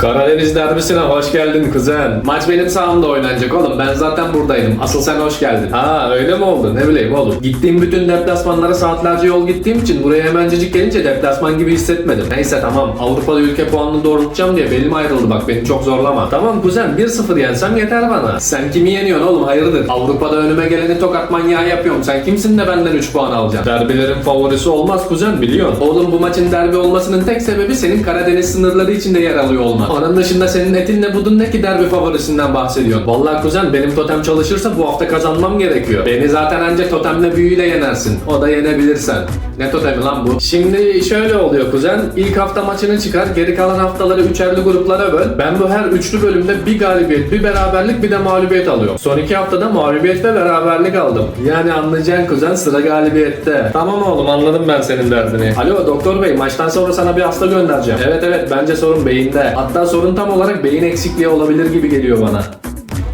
Karadeniz derbisine hoş geldin kuzen. Maç benim sahamda oynanacak oğlum. Ben zaten buradaydım. Asıl sen hoş geldin. Ha öyle mi oldu? Ne bileyim oğlum. Gittiğim bütün deplasmanlara saatlerce yol gittiğim için buraya hemencecik gelince deplasman gibi hissetmedim. Neyse tamam. Avrupa'da ülke puanını doğrultacağım diye belim ayrıldı bak. Beni çok zorlama. Tamam kuzen 1-0 yensem yeter bana. Sen kimi yeniyorsun oğlum? Hayırdır? Avrupa'da önüme geleni tokat manyağı yapıyorum. Sen kimsin de benden 3 puan alacaksın? Derbilerin favorisi olmaz kuzen biliyorsun. Oğlum bu maçın derbi olmasının tek sebebi senin Karadeniz sınırları içinde yer alıyor olman. Onun dışında senin etinle budun ne ki derbi favorisinden bahsediyorsun. Vallahi kuzen benim totem çalışırsa bu hafta kazanmam gerekiyor. Beni zaten ancak totemle büyüyle yenersin. O da yenebilirsen. Ne totemi lan bu? Şimdi şöyle oluyor kuzen. İlk hafta maçını çıkar. Geri kalan haftaları üçerli gruplara böl. Ben bu her üçlü bölümde bir galibiyet, bir beraberlik, bir de mağlubiyet alıyorum. Son iki haftada mağlubiyet ve beraberlik aldım. Yani anlayacaksın kuzen sıra galibiyette. Tamam oğlum anladım ben senin derdini. Alo doktor bey maçtan sonra sana bir hasta göndereceğim. Evet evet bence sorun beyinde. Hatta sorun tam olarak beyin eksikliği olabilir gibi geliyor bana.